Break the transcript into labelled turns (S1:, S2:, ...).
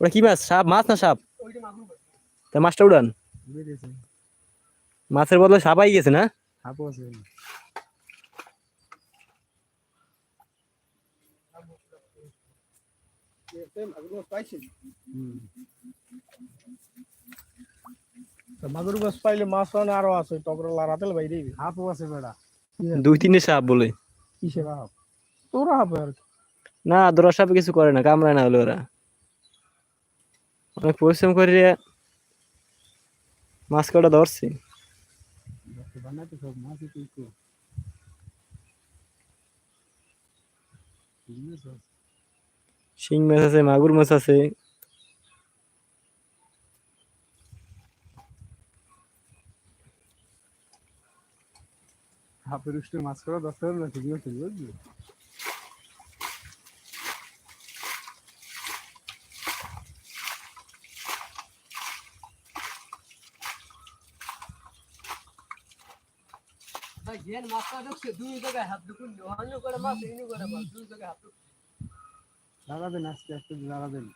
S1: ওটা কি মাছ? সাপ? মাছ না সাপ? তা মাছটা উড়ান। মাছের বদলে সাপ আই গেছে না?
S2: মাগুর পাইলে মাছ আরও আছে লারাতেল বাইরে
S3: আছে বেড়া
S1: দুই তিনটে সাপ বলে।
S2: কিসের হাফ তোরা আর
S1: না দোরা সাপে কিছু করে না কামড়ায় না হলে ওরা। অনেক পরিশ্রম করে মাছ কটা ধরছি। শিং মাছ আছে, মাগুর মাছ আছে।
S3: হাফের মাছ করা দশ টাকা ঠিক আছে বুঝলি? দাঁড়াবেন আস্তে আস্তে দাঁড়াবেন।